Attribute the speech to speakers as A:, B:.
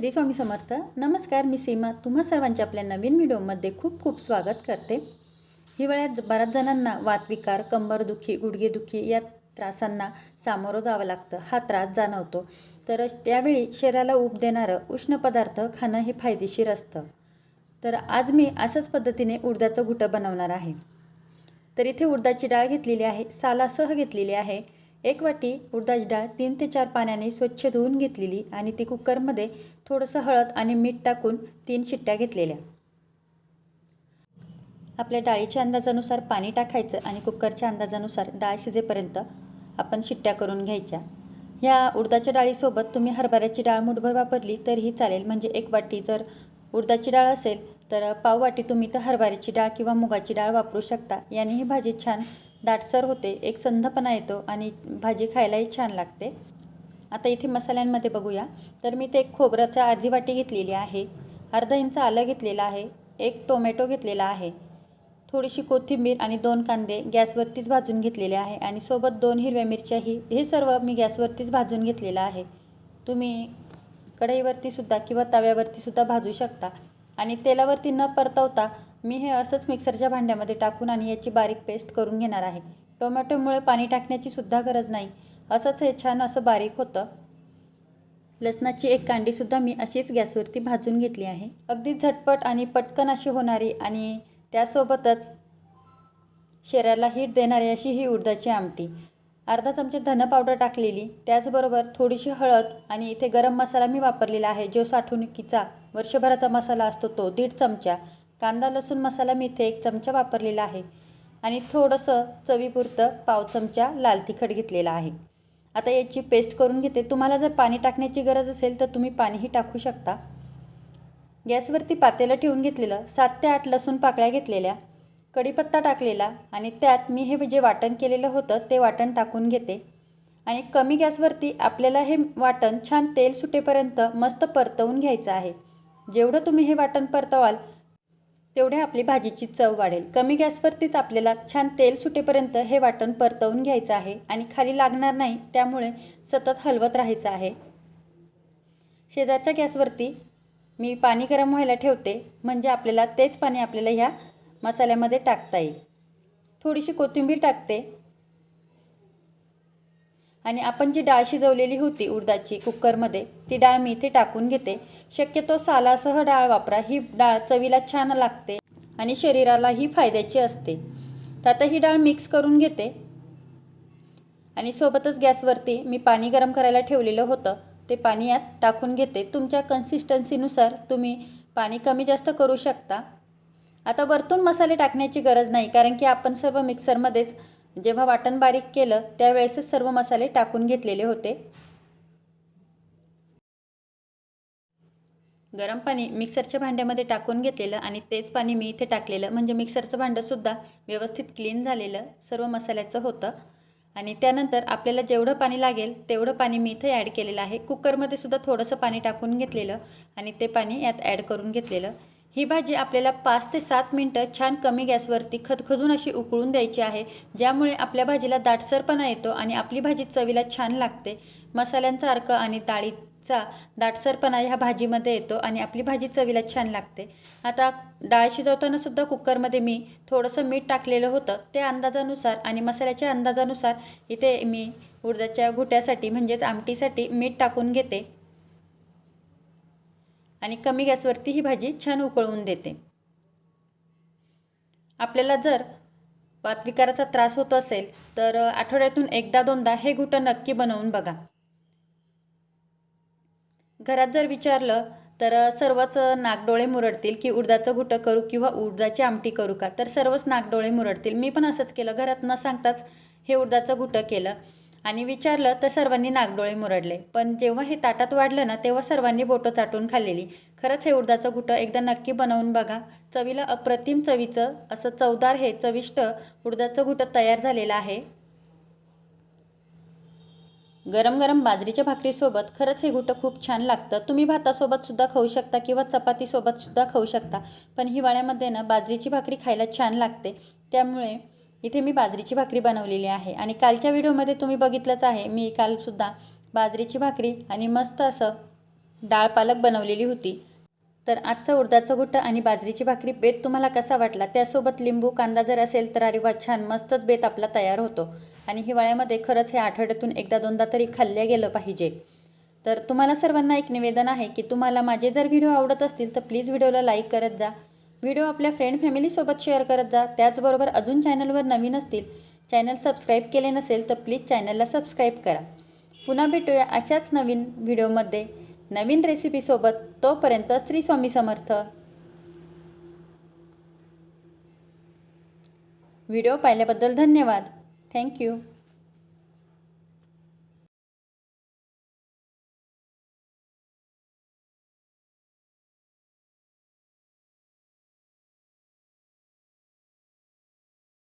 A: श्री स्वामी समर्थ. नमस्कार मी सीमा. तुम्हा सर्वांच्या आपल्या नवीन व्हिडिओमध्ये खूप खूप स्वागत करते. हिवाळ्यात बऱ्याच जणांना वातविकार कंबरदुखी गुडघेदुखी या त्रासांना सामोरं जावं लागतं. हा त्रास जाणवतो. तर त्यावेळी शरीराला ऊब देणारं उष्ण पदार्थ खाणं हे फायदेशीर असतं. तर आज मी असंच पद्धतीने उडदाचं घुटं बनवणार आहे. तर इथे उडदाची डाळ घेतलेली आहे सालासह घेतलेली आहे. एक वाटी उडदाची डाळ तीन ते चार पाण्याने स्वच्छ धुवून घेतलेली आणि ती कुकरमध्ये थोडंसं हळद आणि मीठ टाकून तीन शिट्ट्या घेतलेल्या. आपल्या डाळीच्या अंदाजानुसार पाणी टाकायचं आणि कुकरच्या अंदाजानुसार डाळ शिजेपर्यंत आपण शिट्ट्या करून घ्यायच्या. ह्या उडदाच्या डाळीसोबत तुम्ही हरभऱ्याची डाळ मुठभर वापरली तरीही चालेल. म्हणजे एक वाटी जर उडदाची डाळ असेल तर पाव वाटी तुम्ही तर हरभऱ्याची डाळ किंवा मुगाची डाळ वापरू शकता. याने ही भाजी छान दाटसर होते एक संधपणा येतो आणि भाजी खायलाही छान लागते. आता इथे मसाल्यांमध्ये बघूया. तर मी ते एक खोबऱ्याचा अर्धी वाटी घेतलेली आहे. अर्धा इंच आलं घेतलेलं आहे. एक टोमॅटो घेतलेला आहे. थोडीशी कोथिंबीर आणि दोन कांदे गॅसवरतीच भाजून घेतलेले आहे आणि सोबत दोन हिरव्या मिरच्याही. हे सर्व मी गॅसवरतीच भाजून घेतलेलं आहे. तुम्ही कढईवरतीसुद्धा किंवा तव्यावरतीसुद्धा भाजू शकता आणि तेलावरती न परतवता मी हे असंच मिक्सरच्या भांड्यामध्ये टाकून आणि याची बारीक पेस्ट करून घेणार आहे. टोमॅटोमुळे पाणी टाकण्याची सुद्धा गरज नाही. असंच हे छान असं बारीक होतं. लसणाची एक कांडीसुद्धा मी अशीच गॅसवरती भाजून घेतली आहे. अगदी झटपट आणि पटकन अशी होणारी आणि त्यासोबतच शरीराला हीट देणारी अशी ही उडदाची आमटी. अर्धा चमचे धन पावडर टाकलेली. त्याचबरोबर थोडीशी हळद आणि इथे गरम मसाला मी वापरलेला आहे जो साठवणुकीचा वर्षभराचा मसाला असतो तो दीड चमचा. कांदा लसूण मसाला मी इथे एक चमचा वापरलेला आहे आणि थोडंसं चवीपुरतं पाव चमचा लाल तिखट घेतलेला आहे. आता याची पेस्ट करून घेते. तुम्हाला जर पाणी टाकण्याची गरज असेल तर तुम्ही पाणीही टाकू शकता. गॅसवरती पातेलं ठेवून घेतलेलं सात ते आठ लसूण पाकळ्या घेतलेल्या कढीपत्ता टाकलेला आणि त्यात मी हे जे वाटण केलेलं होतं ते वाटण टाकून घेते. आणि कमी गॅसवरती आपल्याला हे वाटण छान तेल सुटेपर्यंत मस्त परतवून घ्यायचं आहे. जेवढं तुम्ही हे वाटण परतवाल तेवढ्या आपली भाजीची चव वाढेल. कमी गॅसवरतीच आपल्याला छान तेल सुटेपर्यंत हे वाटण परतवून घ्यायचं आहे आणि खाली लागणार नाही त्यामुळे सतत हलवत राहायचं आहे. शेजारच्या गॅसवरती मी पाणी गरम व्हायला ठेवते म्हणजे आपल्याला तेच पाणी आपल्याला ह्या मसाल्यामध्ये टाकता येईल. थोडीशी कोथिंबीर टाकते. आणि आपण जी डाळ शिजवलेली होती उडदाची कुकरमध्ये ती डाळ मी इथे टाकून घेते. शक्यतो सालासह डाळ वापरा. ही डाळ चवीला छान लागते आणि शरीरालाही फायद्याची असते. तर आता ही डाळ मिक्स करून घेते. आणि सोबतच गॅसवरती मी पाणी गरम करायला ठेवलेलं होतं. ते पाणी यात टाकून घेते. तुमच्या कन्सिस्टन्सीनुसार तुम्ही पाणी कमी जास्त करू शकता. आता वरतून मसाले टाकण्याची गरज नाही कारण की आपण सर्व मिक्सरमध्येच जेव्हा वाटण बारीक केलं त्यावेळेसच सर्व मसाले टाकून घेतलेले होते. गरम पाणी मिक्सरच्या भांड्यामध्ये टाकून घेतलेलं आणि तेच पाणी मी इथे टाकलेलं. म्हणजे मिक्सरचं भांडंसुद्धा व्यवस्थित क्लीन झालेलं सर्व मसाल्याचं होतं. आणि त्यानंतर आपल्याला जेवढं पाणी लागेल तेवढं पाणी मी इथे ॲड केलेलं आहे. कुकरमध्ये सुद्धा थोडंसं पाणी टाकून घेतलेलं आणि ते पाणी यात ॲड करून घेतलेलं. ही भाजी आपल्याला पाच ते सात मिनटं छान कमी गॅसवरती खदखदून अशी उकळून द्यायची आहे ज्यामुळे आपल्या भाजीला दाटसरपणा येतो आणि आपली भाजी चवीला छान लागते. मसाल्यांचा अर्क आणि डाळीचा दाटसरपणा ह्या भाजीमध्ये येतो आणि आपली भाजी चवीला छान लागते. आता डाळ शिजवतानासुद्धा कुकरमध्ये मी थोडंसं मीठ टाकलेलं होतं त्या अंदाजानुसार आणि मसाल्याच्या अंदाजानुसार इथे मी उडदाच्या घुट्यासाठी म्हणजेच आमटीसाठी मीठ टाकून घेते. आणि कमी गॅसवरती ही भाजी छान उकळवून देते. आपल्याला जर वातविकाराचा त्रास होत असेल तर आठवड्यातून एकदा दोनदा हे घुटं नक्की बनवून बघा. घरात जर विचारलं तर सर्वच नागडोळे मुरडतील की उडदाचं घुटं करू किंवा उडदाची आमटी करू का? तर सर्वच नागडोळे मुरडतील. मी पण असंच केलं. घरात न सांगताच हे उडदाचं घुटं केलं. आणि विचारलं तर सर्वांनी नागडोळे मुरडले. पण जेव्हा हे ताटात वाढलं ना तेव्हा सर्वांनी बोटं चाटून खाल्लेली. खरंच हे उडदाचं घुटं एकदा नक्की बनवून बघा. चवीला अप्रतिम चवीचं असं चवदार हे चविष्ट उडदाचं घुटं तयार झालेलं आहे. गरम गरम बाजरीच्या भाकरीसोबत खरंच हे घुटं खूप छान लागतं. तुम्ही भातासोबत सुद्धा खाऊ शकता किंवा चपातीसोबत सुद्धा खाऊ शकता. पण हिवाळ्यामध्ये ना बाजरीची भाकरी खायला छान लागते. त्यामुळे इथे मी बाजरीची भाकरी बनवलेली आहे. आणि कालच्या व्हिडिओमध्ये तुम्ही बघितलंच आहे मी कालसुद्धा बाजरीची भाकरी आणि मस्त असं डाळ पालक बनवलेली होती. तर आजचा उडदाचं गुट्टा आणि बाजरीची भाकरी बेत तुम्हाला कसा वाटला? त्यासोबत लिंबू कांदा जर असेल तर अरे वा छान मस्तच बेत आपला तयार होतो. आणि हिवाळ्यामध्ये खरंच हे आठवड्यातून एकदा दोनदा तरी खाल्ल्या गेलं पाहिजे. तर तुम्हाला सर्वांना एक निवेदन आहे की तुम्हाला माझे जर व्हिडिओ आवडत असतील तर प्लीज व्हिडिओला लाईक करत जा. व्हिडिओ आपल्या फ्रेंड फॅमिलीसोबत शेअर करत जा. त्याचबरोबर अजून चॅनलवर नवीन असतील चॅनल सबस्क्राईब केले नसेल तर प्लीज चॅनलला सबस्क्राईब करा. पुन्हा भेटूया अशाच नवीन व्हिडिओमध्ये नवीन रेसिपीसोबत तोपर्यंत श्री स्वामी समर्थ. व्हिडिओ पाहिल्याबद्दल धन्यवाद. थँक्यू